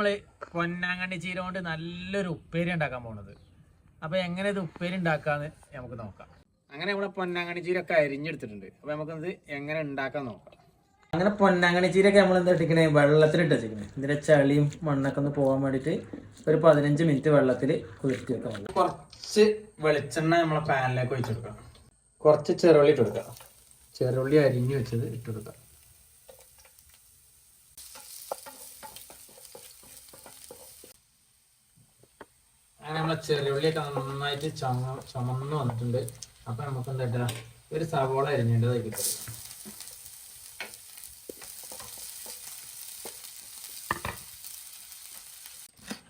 നമ്മൾ പൊന്നാങ്കണ്ണി ചീര കൊണ്ട് നല്ലൊരു ഉപ്പേരി ഉണ്ടാക്കാൻ പോണത്. അപ്പൊ എങ്ങനെ ഇത് ഉപ്പേരി ഉണ്ടാക്കാന്ന് നമുക്ക് നോക്കാം. അങ്ങനെ നമ്മളെ പൊന്നാങ്കണ്ണി ചീര ഒക്കെ അരിഞ്ഞെടുത്തിട്ടുണ്ട്. അപ്പൊ നമുക്കത് എങ്ങനെ ഉണ്ടാക്കാൻ നോക്കാം. അങ്ങനെ പൊന്നാങ്കണ്ണി ചീരയൊക്കെ നമ്മൾ എന്താ ഇട്ടിക്കണേ വെള്ളത്തിലിട്ട് വെച്ചിരിക്കണേ. ഇതിന്റെ ചളിയും മണ്ണൊക്കെ ഒന്ന് പോകാൻ വേണ്ടിയിട്ട് ഒരു പതിനഞ്ച് മിനിറ്റ് വെള്ളത്തിൽ കുതിർത്തി വെക്കാൻ കുറച്ച് വെളിച്ചെണ്ണ നമ്മളെ പാനിലേക്ക് ഒഴിച്ചെടുക്കാം കുറച്ച് ചെറുള്ളി ഇട്ട് കൊടുക്കാം. ചെറുള്ളി അരിഞ്ഞു വെച്ചത് ഇട്ട് കൊടുക്കാം. നമ്മളെ ചെറിയുള്ളിയൊക്കെ നന്നായിട്ട് ചുമ ചുമന്ന് വന്നിട്ടുണ്ട്. അപ്പൊ നമുക്ക് എന്താ ഒരു സവോള അരിഞ്ഞേണ്ടതായി കിട്ടും.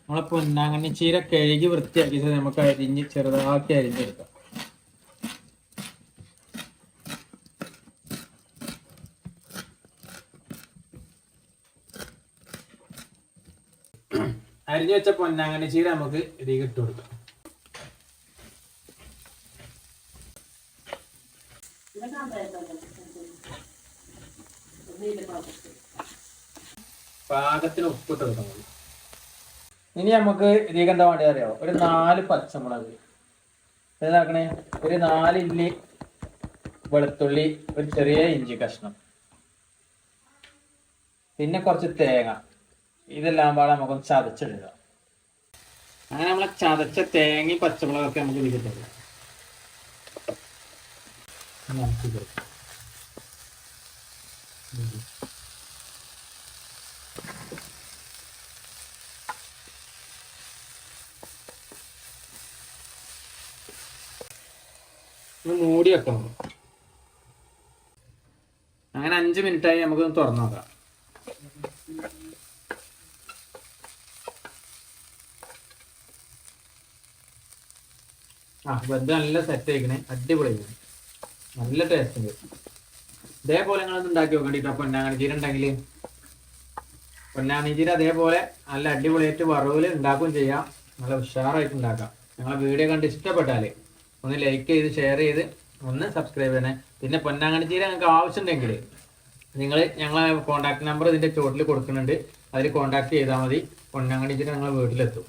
നമ്മളെ പൊന്നാങ്കണ്ണി ചീര കഴുകി വൃത്തിയാക്കി നമുക്ക് അരിഞ്ഞ് ചെറുതാക്കി അരിഞ്ഞെടുക്കാം. അരിഞ്ഞു വെച്ച പൊന്നാങ്കണ്ണി ചീര നമുക്ക് ഇതിലേക്ക് ഇട്ട് കൊടുക്കാം. പാകത്തിന് ഉപ്പിട്ട് കൊടുക്കാം. ഇനി നമുക്ക് ഇതിലേക്ക് എന്താ വേണ്ടത് അറിയാമോ ഒരു നാല് പച്ചമുളക്. എന്താക്കണേ? ഒരു നാല് ഇല്ലി വെളുത്തുള്ളി ഒരു ചെറിയ ഇഞ്ചി കഷ്ണം. പിന്നെ കുറച്ച് തേങ്ങ. ഇതെല്ലാം പാടെ നമുക്കൊന്ന് ചതച്ചെടുക്കുക അങ്ങനെ നമ്മളെ ചതച്ച തേങ്ങ പച്ചമുളകൊക്കെ നമുക്ക് ഇതിലേക്ക് തരാം മൂടി വെക്കണം. അങ്ങനെ അഞ്ച് മിനിറ്റായി നമുക്കൊന്ന് തുറന്നു നോക്കാം. ആ നല്ല സെറ്റ് ആയിക്കണേ. അടിപൊളി നല്ല ടേസ്റ്റ് ഉണ്ട്. ഇതേപോലെ നിങ്ങൾ ഉണ്ടാക്കി നോക്കണ്ടിട്ടോ പൊന്നാങ്ങണി ചീര ഉണ്ടെങ്കിൽ പൊന്നാങ്ങണി അതേപോലെ നല്ല അടിപൊളിയായിട്ട് വറവിൽ ഉണ്ടാക്കുകയും ചെയ്യാം. നല്ല ഉഷാറായിട്ട് ഉണ്ടാക്കാം ഞങ്ങളെ വീഡിയോ കണ്ട് ഇഷ്ടപ്പെട്ടാൽ ഒന്ന് ലൈക്ക് ചെയ്ത് ഷെയർ ചെയ്ത് ഒന്ന് സബ്സ്ക്രൈബ് ചെയ്യണേ. പിന്നെ പൊന്നാങ്ങണി ചീര നിങ്ങൾക്ക് ആവശ്യമുണ്ടെങ്കിൽ നിങ്ങൾ ഞങ്ങളെ കോൺടാക്ട് നമ്പർ ഇതിന്റെ ചോട്ടിൽ കൊടുക്കുന്നുണ്ട്. അതിൽ കോൺടാക്ട് ചെയ്താൽ മതി. പൊന്നാങ്ങണി ചീര ഞങ്ങളെ വീട്ടിലെത്തും.